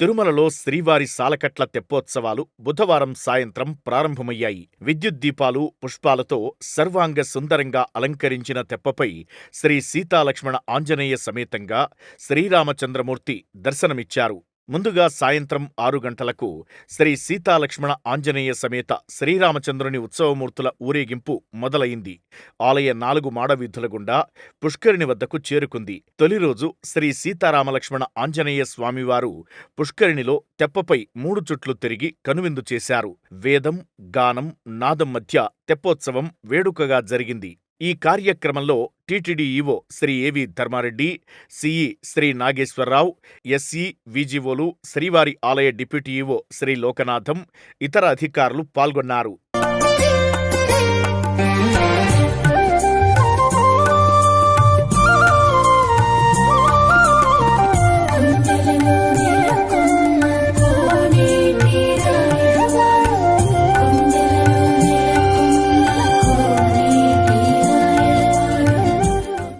తిరుమలలో శ్రీవారి సాలకట్ల తెప్పోత్సవాలు బుధవారం సాయంత్రం ప్రారంభమయ్యాయి. విద్యుత్ దీపాలు పుష్పాలతో సర్వాంగ సుందరంగా అలంకరించిన తెప్పపై శ్రీ సీతాలక్ష్మణ ఆంజనేయ సమేతంగా శ్రీరామచంద్రమూర్తి దర్శనమిచ్చారు. ముందుగా సాయంత్రం ఆరు గంటలకు శ్రీ సీతాలక్ష్మణ ఆంజనేయ సమేత శ్రీరామచంద్రుని ఉత్సవమూర్తుల ఊరేగింపు మొదలైంది. ఆలయ నాలుగు మాడవీధుల గుండా పుష్కరిణి వద్దకు చేరుకుంది. తొలి రోజు శ్రీ సీతారామలక్ష్మణ ఆంజనేయ స్వామివారు పుష్కరిణిలో తెప్పపై మూడు చుట్లు తిరిగి కనువిందు చేశారు. వేదం గానం నాదం మధ్య తెప్పోత్సవం వేడుకగా జరిగింది. ఈ కార్యక్రమంలో TTD EO Shri A V Dharmareddy CE Shri Nageswararao SE విజిఓలు శ్రీవారి ఆలయ డిప్యూటీ ఈవో శ్రీ లోకనాథం ఇతర అధికారులు పాల్గొన్నారు.